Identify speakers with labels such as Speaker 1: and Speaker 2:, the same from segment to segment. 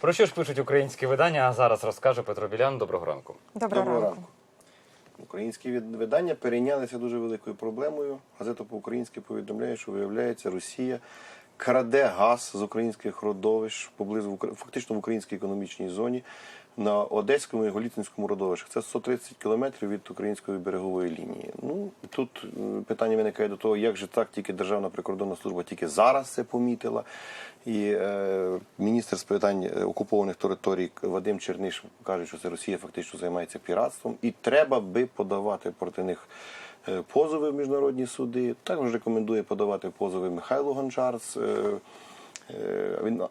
Speaker 1: Про що ж пишуть українські видання? А зараз розкаже Петро Білян. Доброго ранку.
Speaker 2: Доброго,
Speaker 3: Доброго
Speaker 2: ранку.
Speaker 3: ранку. Українські від- видання перейнялися дуже великою проблемою. Газета по-українськи повідомляє, що виявляється, Росія краде газ з українських родовищ поблизу фактично в українській економічній зоні на Одеському і Голіцинському родовищах. Це 130 кілометрів від української берегової лінії. Ну тут е, питання виникає до того, як же так тільки Державна прикордонна служба тільки зараз це помітила. І е, міністр з питань е, окупованих територій Вадим Черниш каже, що це Росія фактично займається піратством, і треба би подавати проти них е, позови в міжнародні суди. Також рекомендує подавати позови Михайло Гончар з він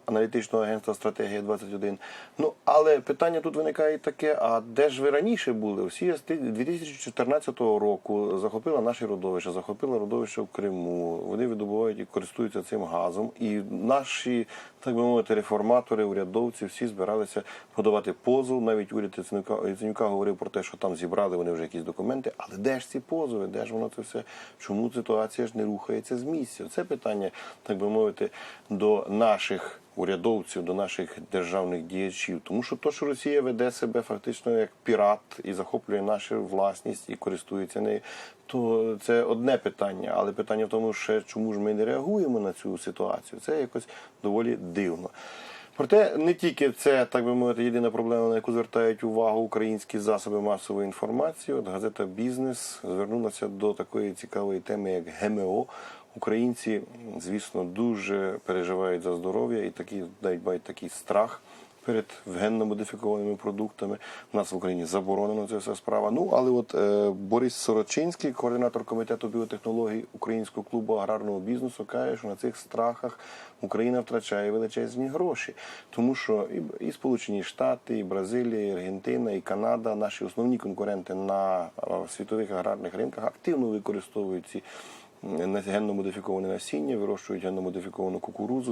Speaker 3: аналітичного агентства Стратегія 21 Ну але питання тут виникає таке: а де ж ви раніше були? Росія з ти- 2014 року захопила наші родовища, захопила родовище в Криму. Вони видобувають і користуються цим газом. І наші, так би мовити, реформатори, урядовці всі збиралися подавати позов. Навіть уряд Яценюка, Яценюка говорив про те, що там зібрали вони вже якісь документи. Але де ж ці позови? Де ж воно це все? Чому ситуація ж не рухається з місця? Це питання, так би мовити, до наших урядовців, до наших державних діячів. Тому що то, що Росія веде себе фактично як пірат і захоплює нашу власність і користується нею, то це одне питання. Але питання в тому, ще чому ж ми не реагуємо на цю ситуацію? Це якось доволі дивно. Проте не тільки це, так би мовити, єдина проблема, на яку звертають увагу українські засоби масової інформації. От газета Бізнес звернулася до такої цікавої теми, як ГМО. Українці, звісно, дуже переживають за здоров'я і такі навіть мають такий страх перед генно модифікованими продуктами. У нас в Україні заборонено ця вся справа. Ну але от е, Борис Сорочинський, координатор комітету біотехнологій Українського клубу аграрного бізнесу, каже, що на цих страхах Україна втрачає величезні гроші, тому що і, і Сполучені Штати, і Бразилія, і Аргентина, і Канада, наші основні конкуренти на е, світових аграрних ринках активно використовують ці генно-модифіковане насіння, вирощують генно-модифіковану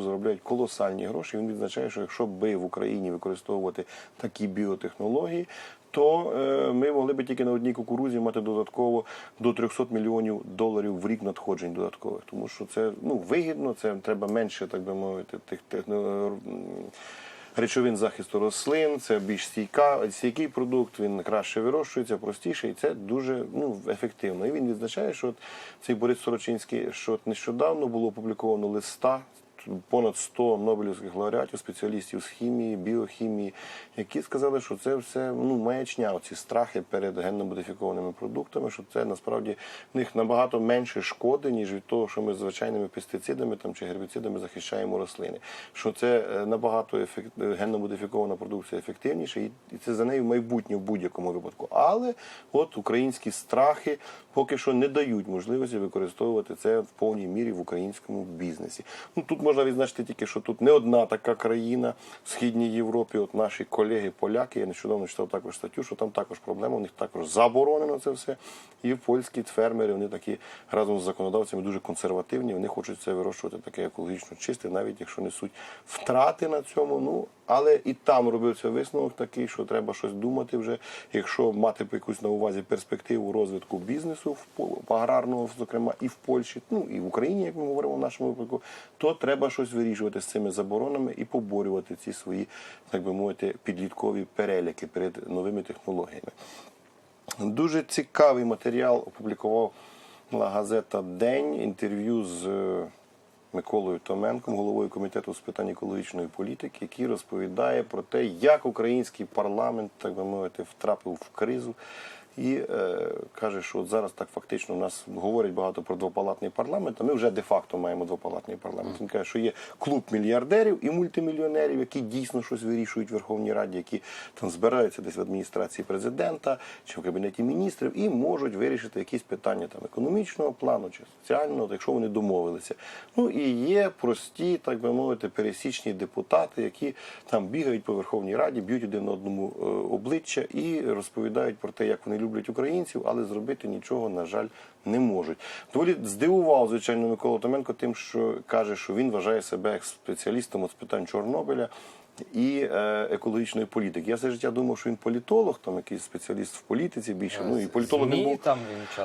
Speaker 3: заробляють колосальні гроші. Він відзначає, що якщо би в Україні використовувати такі біотехнології, то е, ми могли би тільки на одній кукурузі мати додатково до 300 мільйонів доларів в рік надходжень додаткових. Тому що це ну вигідно, це треба менше, так би мовити, тих техно м, речовин захисту рослин, це більш стійка, стійкий продукт, він краще вирощується, простіше, і це дуже ну, ефективно. І він відзначає, що от цей Борис Сорочинський, що от нещодавно було опубліковано листа. Понад 100 нобелівських лауреатів, спеціалістів з хімії, біохімії, які сказали, що це все ну маячня, оці страхи перед генно-модифікованими продуктами, що це насправді в них набагато менше шкоди, ніж від того, що ми звичайними пестицидами там чи гербіцидами захищаємо рослини. Що це е, набагато ефект... генно-модифікована продукція ефективніша, і це за нею майбутнє в будь-якому випадку. Але от українські страхи поки що не дають можливості використовувати це в повній мірі в українському бізнесі. Ну тут можна відзначити тільки, що тут не одна така країна в східній Європі. От наші колеги-поляки, я нещодавно читав також статтю, що там також проблема, у них також заборонено це все. І польські фермери, вони такі разом з законодавцями дуже консервативні. Вони хочуть це вирощувати таке екологічно чисте, навіть якщо несуть втрати на цьому. Ну але і там робився висновок такий, що треба щось думати вже. Якщо мати якусь на увазі перспективу розвитку бізнесу в аграрного, зокрема, і в Польщі, ну і в Україні, як ми говоримо в нашому випадку, то треба щось вирішувати з цими заборонами і поборювати ці свої, так би мовити, підліткові переляки перед новими технологіями. Дуже цікавий матеріал опублікувала газета День інтерв'ю з е, Миколою Томенком, головою комітету з питань екологічної політики, який розповідає про те, як український парламент, так би мовити, втрапив в кризу. І е, каже, що от зараз так фактично у нас говорять багато про двопалатний парламент, а ми вже де-факто маємо двопалатний парламент. Він каже, що є клуб мільярдерів і мультимільйонерів, які дійсно щось вирішують в Верховній Раді, які там збираються десь в адміністрації президента чи в кабінеті міністрів, і можуть вирішити якісь питання там економічного плану чи соціального, якщо вони домовилися. Ну і є прості, так би мовити, пересічні депутати, які там бігають по Верховній Раді, б'ють один одному е, обличчя і розповідають про те, як вони люблять українців, але зробити нічого, на жаль, не можуть. Доволі здивував, звичайно, Микола Томенко тим, що каже, що він вважає себе спеціалістом з питань Чорнобиля. і е, екологічної політики. Я все життя думав, що він політолог, там якийсь спеціаліст в політиці більше. Ну і політолог він був
Speaker 1: там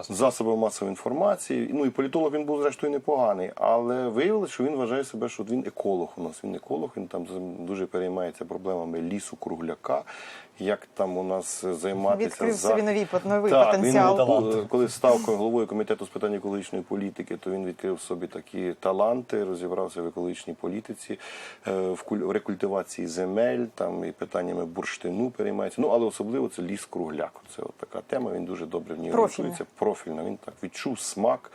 Speaker 3: засобами масової інформації. Ну і політолог він був зрештою непоганий, але виявилося, що він вважає себе, що він еколог у нас. Він еколог, він там дуже переймається проблемами лісу кругляка, як там у нас займатися
Speaker 2: Відкрив
Speaker 3: за-
Speaker 2: собі новий
Speaker 3: так,
Speaker 2: потенціал.
Speaker 3: Він, е, коли став головою комітету з питань екологічної політики, то він відкрив собі такі таланти, розібрався в екологічній політиці, е, в рекультивації земель, там і питаннями бурштину переймається. Ну але особливо це ліс кругляк. Це от така тема. Він дуже добре в ній орієнтується. Профільно. Він так відчув смак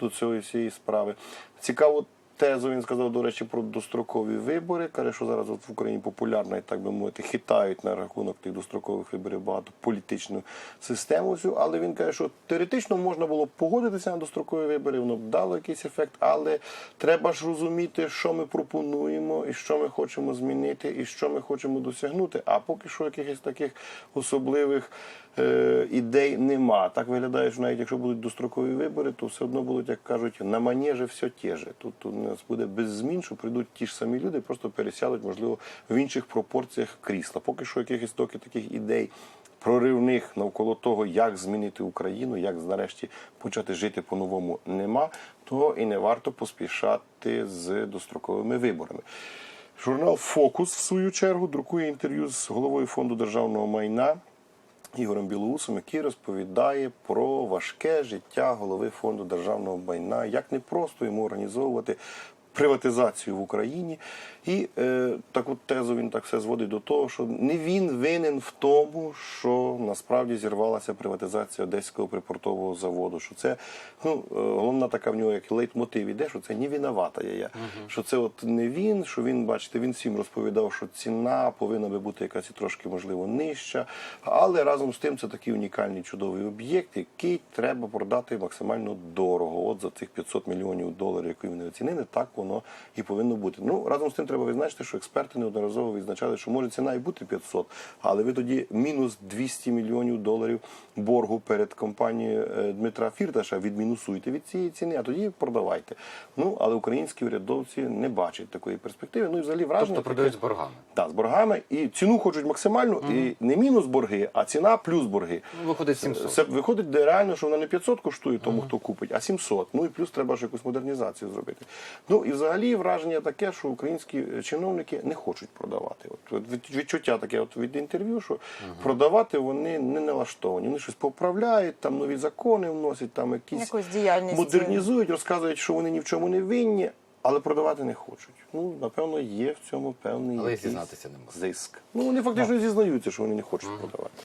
Speaker 3: до цієї всієї справи. Цікаво. Тезу він сказав, до речі, про дострокові вибори. Каже, що зараз от в Україні популярно, і так би мовити, хитають на рахунок тих дострокових виборів багато політичну систему всю. Але він каже, що теоретично можна було погодитися на дострокові вибори, воно б дало якийсь ефект, але треба ж розуміти, що ми пропонуємо, і що ми хочемо змінити, і що ми хочемо досягнути. А поки що якихось таких особливих ідей нема. Так виглядає, що навіть якщо будуть дострокові вибори, то все одно будуть, як кажуть, на манежі все те же. Тут у нас буде без змін, що прийдуть ті ж самі люди, просто пересядуть, можливо, в інших пропорціях крісла. Поки що якихось токи таких ідей. Проривних навколо того, як змінити Україну, як нарешті почати жити по-новому, нема, то і не варто поспішати з достроковими виборами. Журнал Фокус, в свою чергу, друкує інтерв'ю з головою фонду державного майна Ігорем Білоусом, який розповідає про важке життя голови фонду державного майна, як непросто йому організовувати приватизацію в Україні. І е, таку тезу він так все зводить до того, що не він винен в тому, що насправді зірвалася приватизація Одеського припортового заводу. Що це ну, е, головна така в нього як лейтмотив іде, що це не виновата я. я. Що це от не він, що він, бачите, він всім розповідав, що ціна повинна би бути якась і трошки, можливо, нижча. Але разом з тим це такий унікальний чудовий об'єкт, який треба продати максимально дорого. От за цих 500 мільйонів доларів, які вони оцінили, так воно і повинно бути. Ну разом з тим треба відзначити, що експерти неодноразово відзначали, що може ціна і бути 500, але ви тоді мінус 200 мільйонів доларів боргу перед компанією е, Дмитра Фірташа відмінусуєте від цієї ціни, а тоді продавайте. Ну але українські урядовці не бачать такої перспективи. Ну і взагалі враження
Speaker 1: Тобто
Speaker 3: таке-
Speaker 1: продають з боргами.
Speaker 3: так, з боргами і ціну хочуть максимальну, і не мінус борги, а ціна плюс борги.
Speaker 1: Ну, виходить 700.
Speaker 3: Це виходить де реально, що вона не 500 коштує тому, хто купить, а 700. Ну і плюс треба ж якусь модернізацію зробити. Ну і взагалі враження таке, що українські чиновники не хочуть продавати. От, відчуття таке от від інтерв'ю, що продавати вони не налаштовані. Вони щось поправляють, там нові закони вносять, там якісь
Speaker 2: Якусь діяльність.
Speaker 3: модернізують, розказують, що вони ні в чому не винні. Але продавати не хочуть. Ну, напевно, є в цьому певний
Speaker 1: Але
Speaker 3: якийсь
Speaker 1: зізнатися не
Speaker 3: зиск. Ну, вони фактично зізнаються, що вони не хочуть продавати.